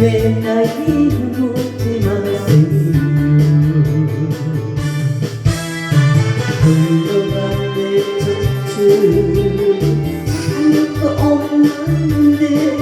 왜 날 이루고 마세요 흘러가는 젖줄 아무도 없는데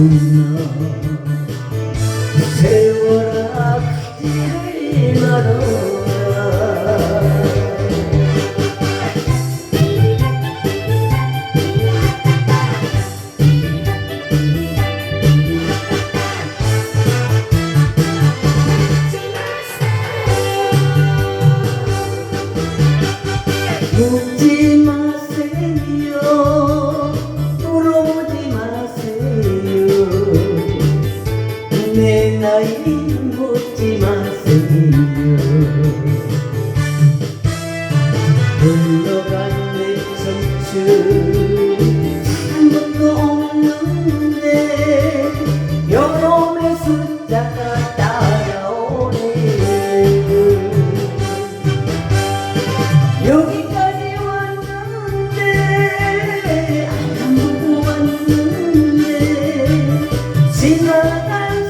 Kuna. 내 나이 묻지 마세요 흘러가는 선출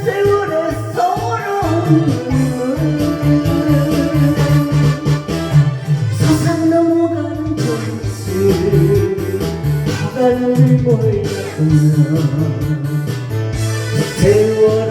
세월의 소름 세상 넘어가는 전술 바다를 몰며 세월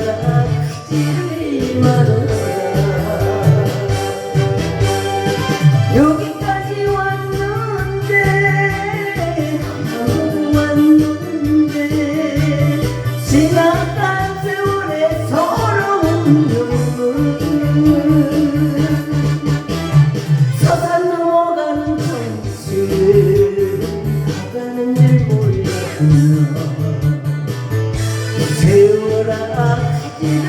bak yine